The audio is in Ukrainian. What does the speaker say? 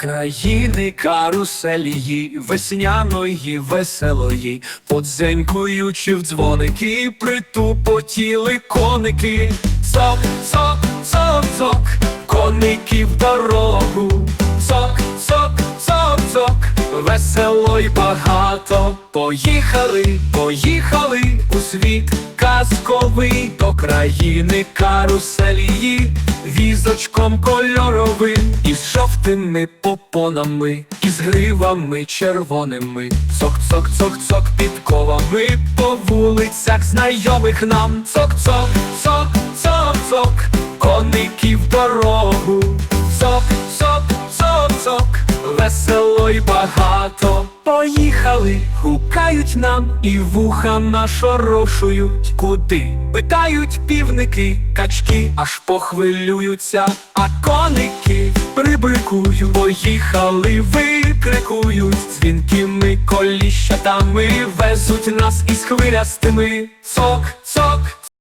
Країни каруселії, весняної, веселої, подзенькуючи в дзвоники, притупотіли коники. Цок, цок, цок, цок, коники в дорогу. Цок, цок, цок, цок, весело й багато. Поїхали, поїхали у світ казковий до країни каруселії, візочком кольоровим, із жовтими попонами, із гривами червоними. Цок, цок, цок, цок підковами по вулицях знайомих нам. Цок, цок, цок, цок, цок, коники в дорогу. Цок, цок, цок, цок, весело й багато. Поїхали, гукають нам і вуха нашорошують. Куди? Питають півники, качки аж похвилюються, а коники прибрикують, поїхали, викрикують, дзвінкими коліщатами везуть нас із хвилястими. Цок, цок,